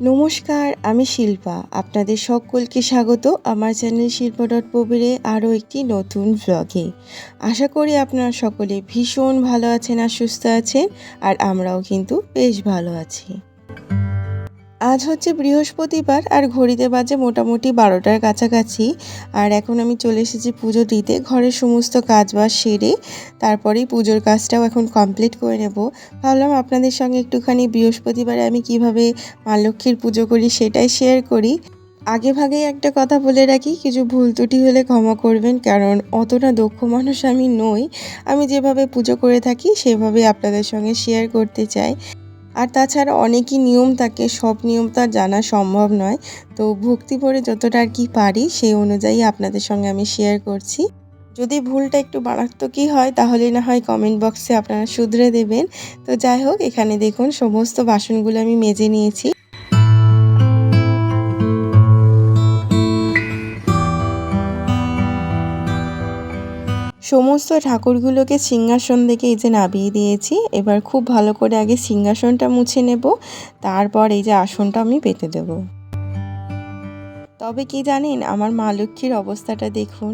নমস্কার, আমি শিল্পা। আপনাদের সকলকে স্বাগত আমার চ্যানেল শিল্পা ডট প্রবীরে আরও একটি নতুন ব্লগে আশা করি আপনারা সকলে ভীষণ ভালো আছেন আর সুস্থ আছেন, আর আমরাও কিন্তু বেশ ভালো আছি। আজ হচ্ছে বৃহস্পতিবার আর ঘড়িতে বাজে মোটামুটি বারোটার কাছাকাছি। আর এখন আমি চলে এসেছি পুজো দিতে। ঘরের সমস্ত কাজ বাজ সেরে তারপরেই পুজোর কাজটাও এখন কমপ্লিট করে নেব। ভাবলাম আপনাদের সঙ্গে একটুখানি বৃহস্পতিবারে আমি কীভাবে মা লক্ষ্মীর পুজো করি সেটাই শেয়ার করি। আগে ভাগেই একটা কথা বলে রাখি, কিছু ভুল ত্রুটি হলে ক্ষমা করবেন, কারণ অতটা দক্ষ মানুষ আমি নই। আমি যেভাবে পুজো করে থাকি সেভাবে আপনাদের সঙ্গে শেয়ার করতে চাই। আর তাছাড়া অনেকই নিয়ম থাকে, সব নিয়ম তো আর জানা সম্ভব নয়। তো ভক্তি পড়ে যতটা আর কি পারি, সেই অনুযায়ী আপনাদের সঙ্গে আমি শেয়ার করছি। যদি ভুলটা একটু মারাত্মকই হয়, তাহলে না হয় কমেন্ট বক্সে আপনারা শুধরে দেবেন। তো যাই হোক, এখানে দেখুন, সমস্ত বাসনগুলো আমি মেজে নিয়েছি। সমস্ত ঠাকুরগুলোকে সিংহাসন থেকে এই যে নাবিয়ে দিয়েছি। এবার খুব ভালো করে আগে সিংহাসনটা মুছে নেব, তারপর এই যে আসনটা আমি পেতে দেবো। তবে কি জানেন, আমার মা লক্ষ্মীর অবস্থাটা দেখুন।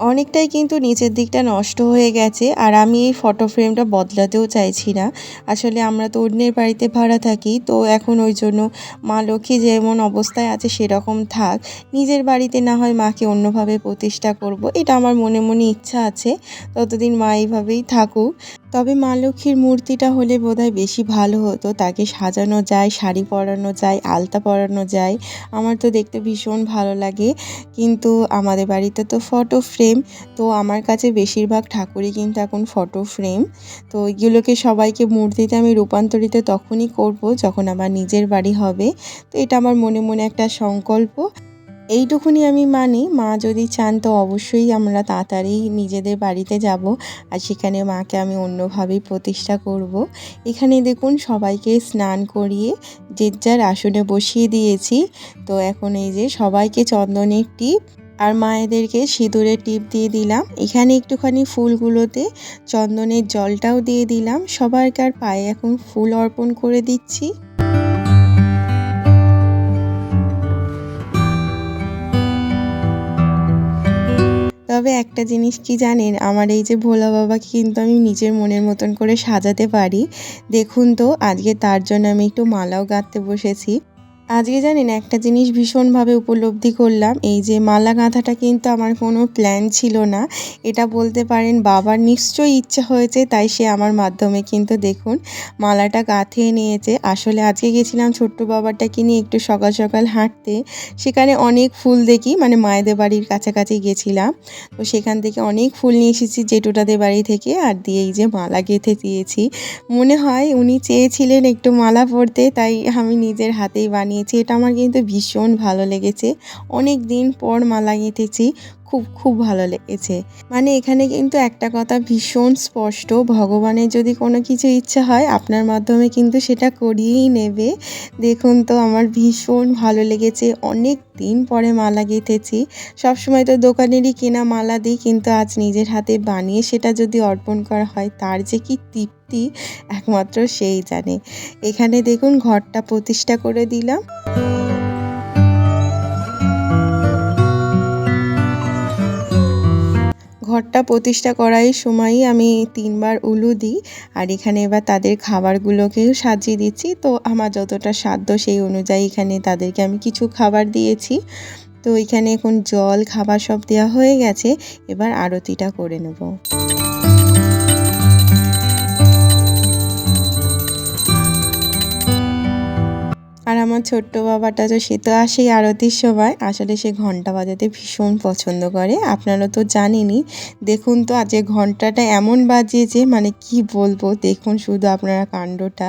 অনেকটাই কিন্তু নিচের দিকটা নষ্ট হয়ে গেছে আর আমি এই ফটো ফ্রেমটা বদলাতেও চাইছি না। আসলে আমরা তো অন্যের বাড়িতে ভাড়া থাকি, তো এখন ওই জন্য মা লক্ষ্মী যেমন অবস্থায় আছে সেরকম থাক। নিজের বাড়িতে না হয় মাকে অন্যভাবে প্রতিষ্ঠা করব, এটা আমার মনে মনে ইচ্ছা আছে। ততদিন মা এইভাবেই থাকুক। তবে মা লক্ষ্মীর মূর্তিটা হলে বোধহয় বেশি ভালো হতো। তাকে সাজানো যায়, শাড়ি পরানো যায়, আলতা পরানো যায়। আমার তো দেখতে ভীষণ ভালো লাগে। কিন্তু আমাদের বাড়িতে তো ফটো ফ্রেম তো আমার কাছে বেশিরভাগ ঠাকুরই কিন্তু এখন ফটো ফ্রেম তো এগুলোকে সবাইকে মূর্তিতে আমি রূপান্তরিত তখনই করব যখন আমার নিজের বাড়ি হবে। তো এটা আমার মনে মনে একটা সংকল্প। এইটুকুনি আমি মানি, মা যদি চান তো অবশ্যই আমরা তাড়াতাড়ি নিজেদের বাড়িতে যাব আর সেখানে মাকে আমি অন্যভাবেই প্রতিষ্ঠা করব। এখানে দেখুন সবাইকে স্নান করিয়ে যে যার আসনে বসিয়ে দিয়েছি। তো এখন এই যে সবাইকে চন্দনের টিপ। আর মায়েদেরকে সিঁদুরের টিপ দিয়ে দিলাম। এখানে একটুখানি ফুলগুলোতে চন্দনের জলটাও দিয়ে দিলাম। সবাইকার পায়ে এখন ফুল অর্পণ করে দিচ্ছি। তবে একটা জিনিস কি জানেন, আমার এই যে ভোলা বাবাকে কিন্তু আমি নিজের মনের মতন করে সাজাতে পারি। দেখুন তো, আজকে তার জন্য আমি একটু মালাও গাঁথতে বসেছি। আজকে জানেন, একটা জিনিস ভীষণভাবে উপলব্ধি করলাম, এই যে মালা গাঁথাটা কিন্তু আমার কোনো প্ল্যান ছিল না। এটা বলতে পারেন, বাবার নিশ্চয়ই ইচ্ছা হয়েছে, তাই সে আমার মাধ্যমে কিন্তু দেখুন, মালাটা গাঁথিয়ে নিয়েছে। আসলে আজকে গেছিলাম ছোট্ট বাবাটাকে নিয়ে একটু সকাল সকাল হাঁটতে। সেখানে অনেক ফুল দেখি মানে মায়েদের বাড়ির কাছাকাছি গেছিলাম। তো সেখান থেকে অনেক ফুল নিয়ে এসেছি জেঠুটাদের বাড়ি থেকে, আর দিয়ে এই যে মালা গেঁথে দিয়েছি। মনে হয় উনি চেয়েছিলেন একটু মালা পরতে, তাই আমি নিজের হাতেই বানিয়ে বানিয়েছি। এটা আমার কিন্তু ভীষণ ভালো লেগেছে। অনেক দিন পর মালা গেঁথেছি। খুব খুব ভালো লেগেছে। মানে এখানে কিন্তু একটা কথা ভীষণ স্পষ্ট, ভগবানের যদি কোনো কিছু ইচ্ছা হয়, আপনার মাধ্যমে কিন্তু সেটা করিয়েই নেবে। দেখুন তো, আমার ভীষণ ভালো লেগেছে, অনেক দিন পরে মালা গেঁথেছি। সবসময় তো দোকানেরই কেনা মালা দিই, কিন্তু আজ নিজের হাতে বানিয়ে সেটা যদি অর্পণ করা হয়, তার যে কি তৃপ্তি, একমাত্র সেই জানে। এখানে দেখুন, ঘরটা প্রতিষ্ঠা করে দিলাম। ঘরটা প্রতিষ্ঠা করাই সময়ই আমি তিনবার উলু দিই আর এখানে এবার তাদের খাবারগুলোকেও সাজিয়ে দিচ্ছি। তো আমার যতটা সাধ্য সেই অনুযায়ী এখানে তাদেরকে আমি কিছু খাবার দিয়েছি। তো এখানে এখন জল, খাবার সব দেওয়া হয়ে গেছে। এবার আরতিটা করে নেব। আর আমার ছোট্ট বাবাটা তো, সে তো আসে আরতির সময়। আসলে সে ঘণ্টা বাজাতে ভীষণ পছন্দ করে। আপনারা তো জানেনই। দেখুন তো, আজকে ঘন্টাটা এমন বাজিয়েছে মানে কি বলব? দেখুন শুধু আপনারা কাণ্ডটা।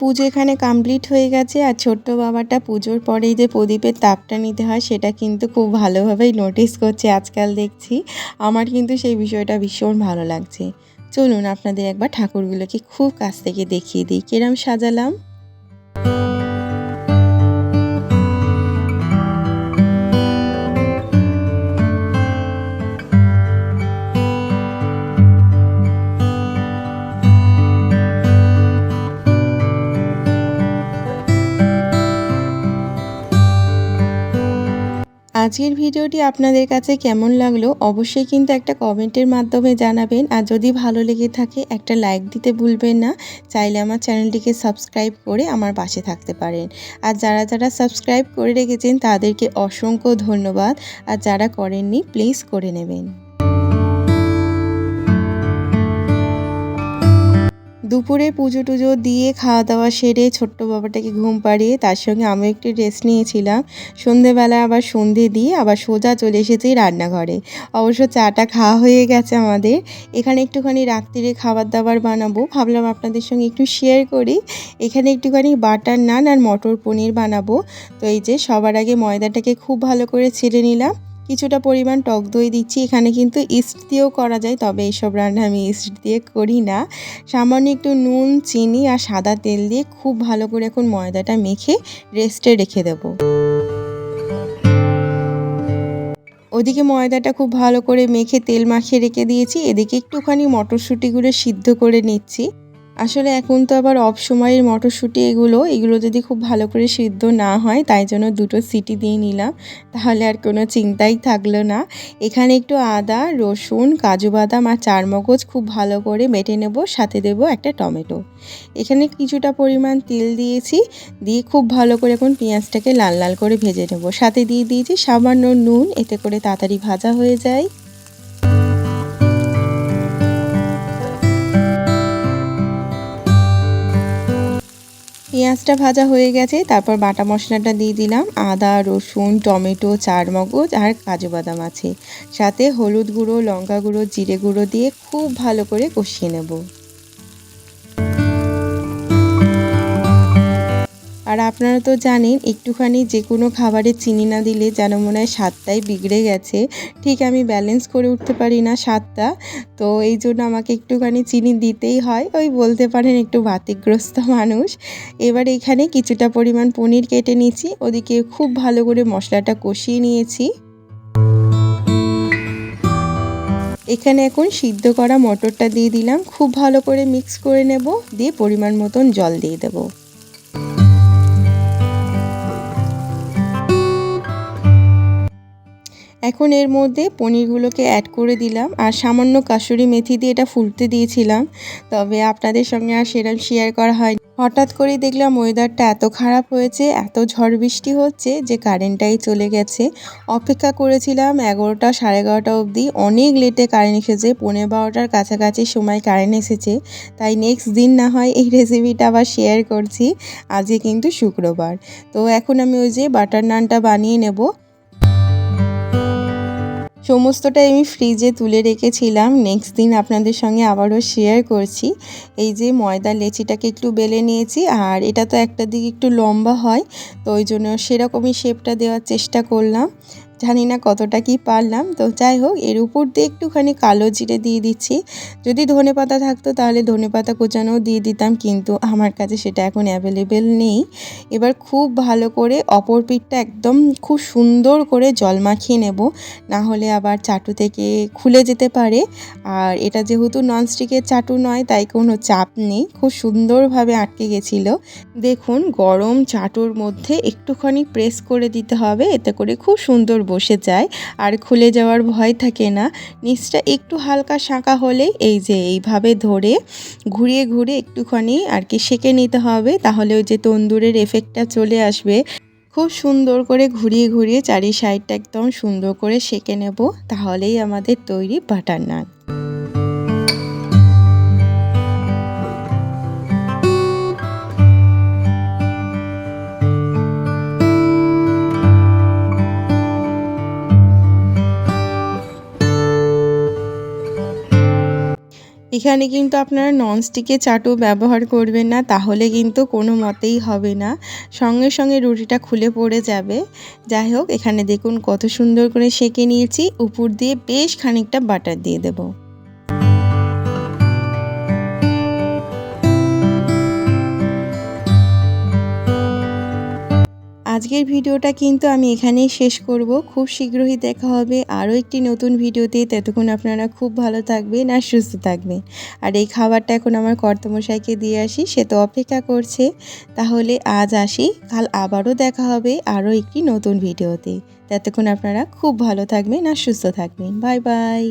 পুজো এখানে কমপ্লিট হয়ে গেছে আর ছোট্ট বাবাটা পুজোর পরেই যে প্রদীপের তাপটা নিতে হয়, সেটা কিন্তু খুব ভালোভাবেই নোটিস করছে, আজকাল দেখছি। আমার কিন্তু সেই বিষয়টা ভীষণ ভালো লাগছে। চলুন আপনাদের একবার ঠাকুরগুলোকে খুব কাছ থেকে দেখিয়ে দিই। কিরম সাজালাম? আজকের ভিডিওটি আপনাদের কাছে কেমন লাগল অবশ্যই কিন্তু একটা কমেন্টের মাধ্যমে জানাবেন। আর যদি ভালো লেগে থাকে একটা লাইক দিতে ভুলবেন না। চাইলে আমার চ্যানেলটিকে সাবস্ক্রাইব করে আমার পাশে থাকতে পারেন। আর যারা যারা সাবস্ক্রাইব করে রেখেছেন তাদেরকে অসংখ্য ধন্যবাদ। আর যারা করেননি প্লিজ করে নেবেন। দুপুরে পুজো টুজো দিয়ে খাওয়া দাওয়া সেরে ছোট্ট বাবাটাকে ঘুম পাড়িয়ে তার সঙ্গে আমি একটু রেস্ট নিয়েছিলাম। সন্ধেবেলা আবার সন্ধে দিয়ে আবার সোজা চলে এসেছি রান্নাঘরে। অবশ্য চাটা খাওয়া হয়ে গেছে আমাদের। এখানে একটুখানি রাত্রিরে খাবার দাবার বানাবো। ভাবলাম আপনাদের সঙ্গে একটু শেয়ার করি। এখানে একটুখানি বাটার নান আর মটর পনির বানাবো। তো এই যে সবার আগে ময়দাটাকে খুব ভালো করে ছেড়ে নিলাম। কিছুটা পরিমাণ টক দই দিচ্ছি। এখানে কিন্তু ইস্ট দিয়েও করা যায়, তবে এইসব রান্না আমি ইস্ট দিয়ে করি না। সামান্য একটু নুন, চিনি আর সাদা তেল দিয়ে খুব ভালো করে এখন ময়দাটা মেখে রেস্টে রেখে দেবো। ওদিকে ময়দাটা খুব ভালো করে মেখে তেল মাখিয়ে রেখে দিয়েছি। এদিকে একটুখানি মটরশুঁটিগুলো সিদ্ধ করে নিচ্ছি। আসলে এখন তো আবার অফ সময়ের মটরশুঁটি এগুলো এগুলো যদি খুব ভালো করে সিদ্ধ না হয়, তাই জন্য দুটো সিটি দিয়ে নিলাম। তাহলে আর কোনো চিন্তাই থাকল না। এখানে একটু আদা, রসুন, কাজু বাদাম আর চারমগজ খুব ভালো করে বেটে নেব, সাথে দেব একটা টমেটো। এখানে কিছুটা পরিমাণ তেল দিয়েছি, দিয়ে খুব ভালো করে এখন পেঁয়াজটাকে লাল লাল করে ভেজে নেব। সাথে দিয়ে দিয়েছি সামান্য নুন, এতে করে তাড়াতাড়ি ভাজা হয়ে যায়। পেঁয়াজটা ভাজা হয়ে গেছে, তারপর বাটা মশলাটা দিয়ে দিলাম। আদা, রসুন, টমেটো, চারমগজ আর কাজু বাদাম আছে। সাথে হলুদ গুঁড়ো, লঙ্কা গুঁড়ো, জিরে গুঁড়ো দিয়ে খুব ভালো করে কষিয়ে নেব। আর আপনারা তো জানেন, একটুখানি যে কোনো খাবারে চিনি না দিলে যেন মনে হয় স্বাদটাই বিগড়ে গেছে। ঠিক আমি ব্যালেন্স করে উঠতে পারি না স্বাদটা। তো এই জন্য আমাকে একটুখানি চিনি দিতেই হয়। ওই বলতে পারেন একটু বাতিগ্রস্ত মানুষ। এবার এখানে কিছুটা পরিমাণ পনির কেটে নিয়েছি। ওদিকে খুব ভালো করে মশলাটা কষিয়ে নিয়েছি। এখানে এখন সিদ্ধ করা মটরটা দিয়ে দিলাম। খুব ভালো করে মিক্স করে নেব। দিয়ে পরিমাণ মতন জল দিয়ে দেবো। এখন এর মধ্যে পনিরগুলোকে অ্যাড করে দিলাম আর সামান্য কাসুরি মেথি দিয়ে এটা ফুলতে দিয়েছিলাম। তবে আপনাদের সঙ্গে আর সেরকম শেয়ার করা হয় হঠাৎ করেই দেখলাম ওয়েদারটা এত খারাপ হয়েছে, এত ঝড় বৃষ্টি হচ্ছে যে কারেন্টটাই চলে গেছে। অপেক্ষা করেছিলাম এগারোটা সাড়ে এগারোটা অবধি। অনেক লেটে কারেন্ট এসেছে পনেরো বারোটার কাছাকাছি সময় কারেন্ট এসেছে। তাই নেক্সট দিন না হয় এই রেসিপিটা আবার শেয়ার করছি। আজকে কিন্তু শুক্রবার। তো এখন আমি ওই যে বাটার নানটা বানিয়ে নেব। সমস্তটাই আমি ফ্রিজে তুলে রেখেছিলাম। নেক্সট দিন আপনাদের সঙ্গে আবারও শেয়ার করছি। এই যে ময়দা লেচিটাকে একটু বেলে নিয়েছি, আর এটা তো একটা দিক একটু লম্বা হয়, তো ওই জন্য সেরকমই শেপটা দেওয়ার চেষ্টা করলাম। জানি না কতটা কি পারলাম। তো যাই হোক, এর উপর দিয়ে একটুখানি কালো জিরে দিয়ে দিচ্ছি। যদি ধনে পাতা থাকতো তাহলে ধনে পাতা কোচানোও দিয়ে দিতাম, কিন্তু আমার কাছে সেটা এখন অ্যাভেলেবেল নেই। এবার খুব ভালো করে অপর পিঠটা একদম খুব সুন্দর করে জল মাখিয়ে নেব। না হলে আবার চাটু থেকে খুলে যেতে পারে। আর এটা যেহেতু ননস্টিকের চাটু নয়, তাই কোনো চাপ নেই। খুব সুন্দরভাবে আটকে গেছিল। দেখুন, গরম চাটুর মধ্যে একটুখানি প্রেস করে দিতে হবে। এতে করে খুব সুন্দর বসে যায়, আর খুলে যাওয়ার ভয় থাকে না। নিচটা একটু হালকা শাঁকা হলে এই যে এইভাবে ধরে ঘুরিয়ে ঘুরে একটুখানি আর কি সেঁকে নিতে হবে, তাহলে ওই যে তন্দুরের এফেক্টটা চলে আসবে। খুব সুন্দর করে ঘুরিয়ে ঘুরিয়ে চারি সাইডটা একদম সুন্দর করে সেঁকে নেব, তাহলেই আমাদের তৈরি বাটার নান এখানে কিন্তু আপনারা ননস্টিকের চাটু ব্যবহার করবেন না, তাহলে কিন্তু কোনো মতেই হবে না। সঙ্গে সঙ্গে রুটিটা খুলে পড়ে যাবে। যাই হোক, এখানে দেখুন কত সুন্দর করে সেঁকে নিয়েছি। উপর দিয়ে বেশ খানিকটা বাটার দিয়ে দেবো। আজকের ভিডিওটা কিন্তু আমি এখানেই শেষ করব। খুব শীঘ্রই দেখা হবে আরও একটি নতুন ভিডিওতে। ততক্ষণ আপনারা খুব ভালো থাকবেন আর সুস্থ থাকবেন। আর এই খাবারটা এখন আমার কর্তমশাইকে দিয়ে আসি, সে তো অপেক্ষা করছে। তাহলে আজ আসি, কাল আবারও দেখা হবে আরও একটি নতুন ভিডিওতে। ততক্ষণ আপনারা খুব ভালো থাকবেন আর সুস্থ থাকবেন। Bye bye.